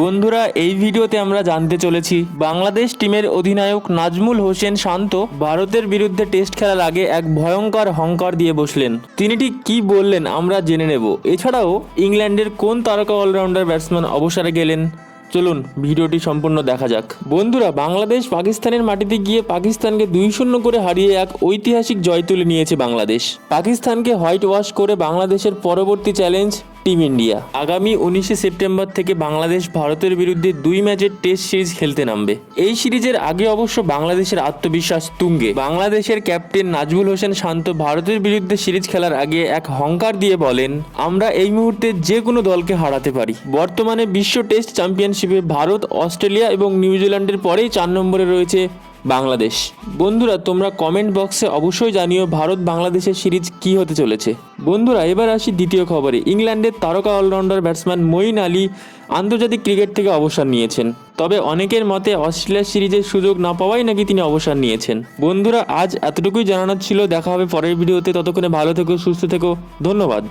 বন্ধুরা, এই ভিডিওতে আমরা জানতে চলেছি, বাংলাদেশ টিমের অধিনায়ক নাজমুল হোসেন শান্ত ভারতের বিরুদ্ধে টেস্ট খেলার আগে এক ভয়ঙ্কর হংকার দিয়ে বসলেন। তিনি ঠিক কি বললেন আমরা জেনে নেব। এছাড়াও, ইংল্যান্ডের কোন তারকা অলরাউন্ডার ব্যাটসম্যান অবসরে গেলেন? চলুন, ভিডিওটি সম্পূর্ণ দেখা যাক। বন্ধুরা, বাংলাদেশ পাকিস্তানের মাটিতে গিয়ে পাকিস্তানকে দুই শূন্য করে হারিয়ে এক ঐতিহাসিক জয় তুলে নিয়েছে বাংলাদেশ। পাকিস্তানকে হোয়াইট ওয়াশ করে বাংলাদেশের পরবর্তী চ্যালেঞ্জ টিম ইন্ডিয়া। আগামী উনিশে সেপ্টেম্বর থেকে বাংলাদেশ ভারতের বিরুদ্ধে দুই ম্যাচের টেস্ট সিরিজ খেলতে নামবে। এই সিরিজের আগে অবশ্য বাংলাদেশের আত্মবিশ্বাস তুঙ্গে। বাংলাদেশের ক্যাপ্টেন নাজমুল হোসেন শান্ত ভারতের বিরুদ্ধে সিরিজ খেলার আগে এক হংকার দিয়ে বলেন, আমরা এই মুহূর্তে যে কোনো দলকে হারাতে পারি। বর্তমানে বিশ্ব টেস্ট চ্যাম্পিয়নশিপে ভারত, অস্ট্রেলিয়া এবং নিউজিল্যান্ডের পরেই চার নম্বরে রয়েছে বাংলাদেশ। বন্ধুরা, তোমরা কমেন্ট বক্সে অবশ্যই জানিও ভারত বাংলাদেশের সিরিজ কি হতে চলেছে। বন্ধুরা, এবার আসি দ্বিতীয় খবরে। ইংল্যান্ডের তারকা অলরাউন্ডার ব্যাটসম্যান মঈন আলী আন্তর্জাতিক ক্রিকেট থেকে অবসর নিয়েছেন। তবে অনেকের মতে অস্ট্রেলিয়া সিরিজের সুযোগ না পাওয়াই নাকি তিনি অবসর নিয়েছেন। বন্ধুরা, আজ এতটুকুই জানানোর ছিল। দেখা হবে পরের ভিডিওতে। ততক্ষণে ভালো থেকো, সুস্থ থেকো। ধন্যবাদ।